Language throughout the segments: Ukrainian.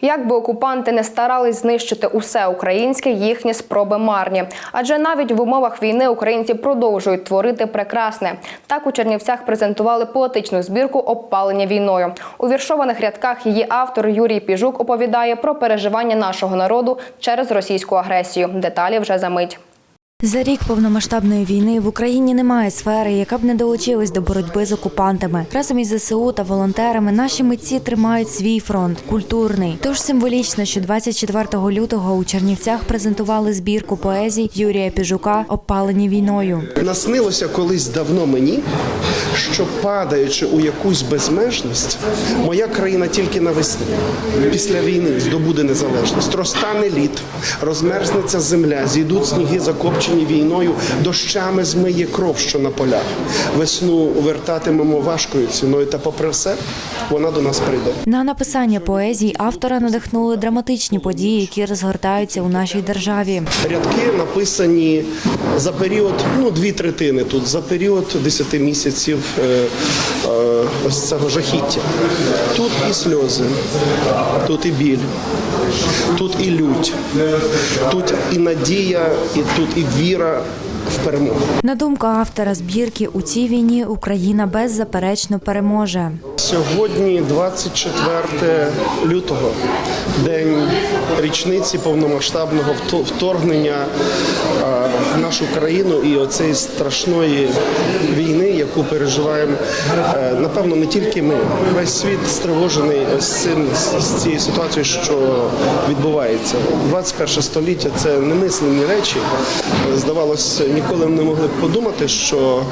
Як би окупанти не старались знищити усе українське, їхні спроби марні. Адже навіть в умовах війни українці продовжують творити прекрасне. Так у Чернівцях презентували поетичну збірку Обпалення війною. У віршованих рядках її автор Юрій Піжук оповідає про переживання нашого народу через російську агресію. Деталі вже за мить. За рік повномасштабної війни в Україні немає сфери, яка б не долучилась до боротьби з окупантами. Разом із ЗСУ та волонтерами наші митці тримають свій фронт культурний. Тож символічно, що 24 лютого у Чернівцях презентували збірку поезій Юрія Піжука Опалені війною. Наснилося колись давно мені, що падаючи у якусь безмежність, моя країна тільки навесні, після війни здобуде незалежність. Розтане лід, розмерзнеться земля, зійдуть сніги, закопчені війною, дощами змиє кров, що на полях. Весну вертатимемо важкою ціною, та попри все, вона до нас прийде. На написання поезій автора надихнули драматичні події, які розгортаються у нашій державі. Рядки написані за період, ну дві третини тут, за період 10 місяців е, е, ось цього жахіття. Тут і сльози, тут і біль, тут і лють, тут і надія, і тут і віра в перемогу. На думку автора збірки, у цій війні Україна беззаперечно переможе. Сьогодні 24 лютого, день річниці повномасштабного вторгнення в нашу країну і оцеї страшної війни, яку переживаємо, е, напевно, не тільки ми. Весь світ стривожений ось цим з- з цією ситуацією, що відбувається. 21 століття це немислені речі. Здавалось, ніколи не могли б подумати, що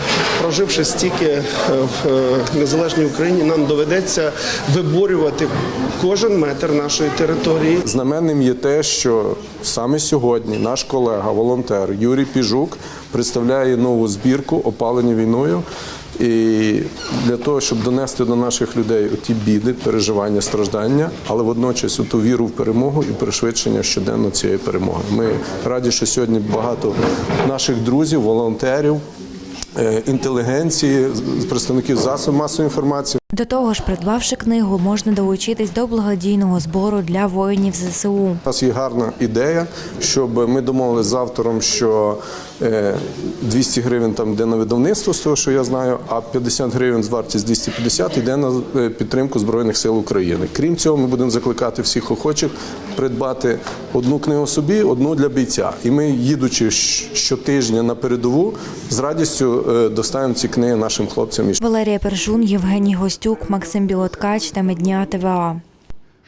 проживши стільки е, в е, незалежній Україні, нам доведеться виборювати кожен метр нашої території. Знаменним є те, що саме сьогодні наш колега, волонтер Юрій Піжук представляє нову збірку опалені війною. І для того, щоб донести до наших людей ті біди, переживання, страждання, але водночас ту віру в перемогу і пришвидшення щоденно цієї перемоги. Ми раді, що сьогодні багато наших друзів, волонтерів, інтелігенції, з- представників засобів масової інформації. До того ж, придбавши книгу, можна долучитись до благодійного збору для воїнів ЗСУ. У нас є гарна ідея, щоб ми домовилися з автором, що е, 200 гривень там йде на видавництво, з того, що я знаю, а 50 гривень з вартість 250 йде на е, підтримку Збройних сил України. Крім цього, ми будемо закликати всіх охочих придбати одну книгу собі, одну для бійця. І ми, їдучи щотижня на передову, з радістю е, доставимо ці книги нашим хлопцям Валерія Першун, Євгеній Гостюк, Максим Білоткач та Медня ТВА.